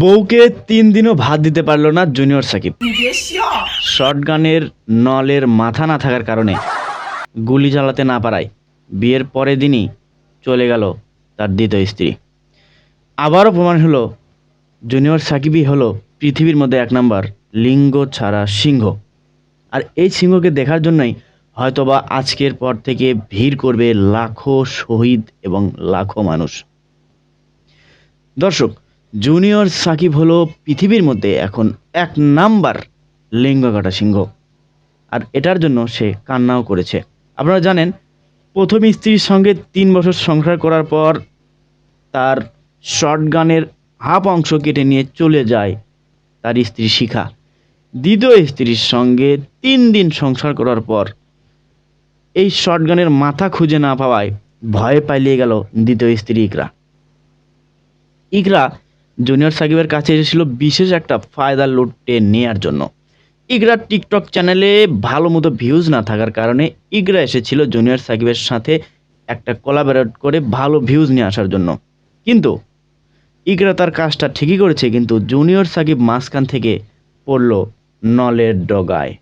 বউকে তিন দিনও ভাত দিতে পারল না জুনিয়র সাকিব। শর্টগানের নলের মাথা না থাকার কারণে গুলি চালাতে না পারায় বিয়ের পরের দিনই চলে গেল তার দ্বিতীয় স্ত্রী। আবারও প্রমাণ হলো জুনিয়র সাকিবই হলো পৃথিবীর মধ্যে এক নাম্বার লিঙ্গ ছাড়া সিংহ। আর এই সিংহকে দেখার জন্যই হয়তোবা আজকের পর থেকে ভিড় করবে লাখো শহীদ এবং লাখো মানুষ। দর্শক জুনিয়র সাকিব হলো পৃথিবীর মধ্যে এখন এক নাম্বার লিঙ্গ কাটা সিংহ। আর এটার জন্য সে কান্নাও করেছে। আপনারা জানেন, প্রথম স্ত্রীর সঙ্গে তিন বছর সংসার করার পর তার শর্টগানের হাফ অংশ কেটে নিয়ে চলে যায় তার স্ত্রী শিখা। দ্বিতীয় স্ত্রীর সঙ্গে তিন দিন সংসার করার পর এই শর্টগানের মাথা খুঁজে না পাওয়ায় ভয়ে পালিয়ে গেল দ্বিতীয় স্ত্রী ইকরা। ইকরা জুনিয়র সাকিবের কাছে এসেছিল বিশেষ একটা ফায়দা লুটে নেয়ার জন্য। ইকরার টিকটক চ্যানেলে ভালো মতো ভিউজ না থাকার কারণে ইগরা এসেছিল জুনিয়র সাকিবের সাথে একটা কোলাবোরেট করে ভালো ভিউজ নিয়ে আসার জন্য। কিন্তু ইগরা তার কাজটা ঠিকই করেছে, কিন্তু জুনিয়র সাকিব মাঝখান থেকে পড়ল নলের ডগায়।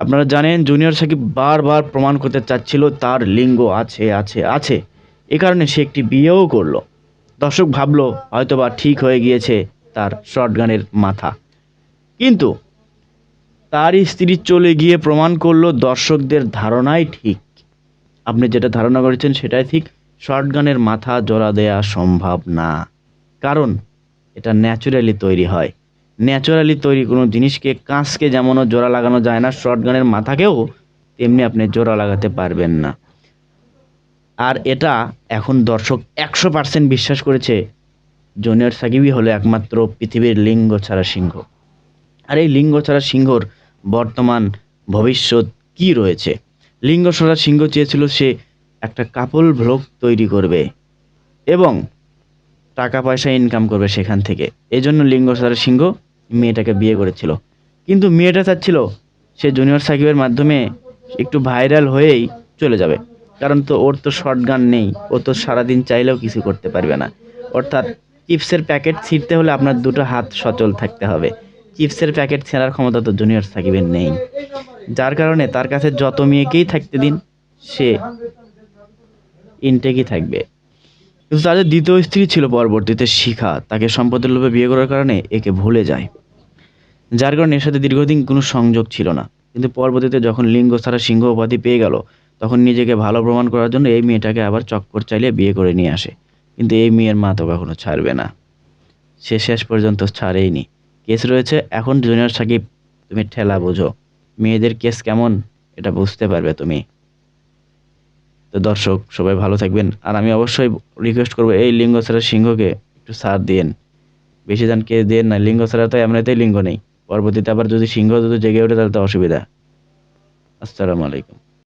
আপনারা জানেন, জুনিয়র সাকিব বারবার প্রমাণ করতে চাচ্ছিল তার লিঙ্গ আছে আছে আছে। এ কারণে সে একটি বিয়েও করল। দর্শক ভাবলো হয়তোবা ঠিক হয়ে গিয়েছে তার শর্টগানের মাথা। কিন্তু তার স্ত্রী চলে গিয়ে প্রমাণ করল দর্শকদের ধারণাই ঠিক। আপনি যেটা ধারণা করেছেন সেটাই ঠিক শর্টগানের মাথা জোড়া দেয়া সম্ভব না। কারণ এটা ন্যাচুরালি তৈরি হয়। ন্যাচুরালি তৈরি কোনো জিনিসকে কাঁচকে যেমনও জোড়া লাগানো যায় না শর্টগানের মাথাকেও তেমনি আপনি জোড়া লাগাতে পারবেন না। আর এটা এখন দর্শক একশো পার্সেন্ট বিশ্বাস করেছে, জুনিয়র সাকিবই হলো একমাত্র পৃথিবীর লিঙ্গ ছাড়া সিংহ। আর এই লিঙ্গ ছাড়া সিংহর বর্তমান ভবিষ্যৎ কি রয়েছে? লিঙ্গ ছাড়া সিংহ চেয়েছিল সে একটা কাপল ভ্লগ তৈরি করবে এবং টাকা পয়সা ইনকাম করবে সেখান থেকে। এই জন্য লিঙ্গ ছাড়া সিংহ মেয়েটাকে বিয়ে করেছিল। কিন্তু মেয়েটা চাচ্ছিল সে জুনিয়র সাকিবের মাধ্যমে একটু ভাইরাল হয়েই চলে যাবে। কারণ তো ওর তো শর্ট গান নেই। ও তো সারাদিন চাইলেও কিছু করতে পারবে না। অর্থাৎ চিপসের প্যাকেট ছিঁড়তে হলে আপনার দুটো হাত সচল থাকতে হবে। চিপসের প্যাকেট ছেঁড়ার ক্ষমতা তো জুনিয়র সাকিবের নেই। যার কারণে তার কাছে যত মেয়েকেই থাকতে দিন, সে ইনটেকই থাকবে। কিন্তু তাদের দ্বিতীয় স্ত্রী ছিল পরবর্তীতে শিখা। তাকে সম্পদের লোভে বিয়ে করার কারণে একে ভুলে যায়। যার কারণে এর সাথে দীর্ঘদিন কোনো সংযোগ ছিল না। কিন্তু পরবর্তীতে যখন লিঙ্গ ছাড়া সিংহ উপাধি পেয়ে গেল তখন নিজেকে ভালো প্রমাণ করার জন্য এই মেয়েটাকে আবার চক্কর চালিয়ে বিয়ে করে নিয়ে আসে। কিন্তু এই মেয়ের মা তো কখনো ছাড়বে না। সে শেষ পর্যন্ত ছাড়েইনি। কেস রয়েছে, এখন জুনিয়র সাকিব, তুমি ঠেলা বোঝো। মেয়েদের কেস কেমন, এটা বুঝতে পারবে তুমি। তো দর্শক, সবাই ভালো থাকবেন। আর আমি অবশ্যই রিকোয়েস্ট করব, এই লিঙ্গ ছাড়া সিংহকে একটু সার দিয়েন। বেশি দান কেস দেন না লিঙ্গ ছাড়া তো এমনিতেই লিঙ্গ নেই। পরবর্তীতে আবার যদি সিংহ যদি জেগে ওঠে, তাহলে তো অসুবিধা। আসসালামু আলাইকুম।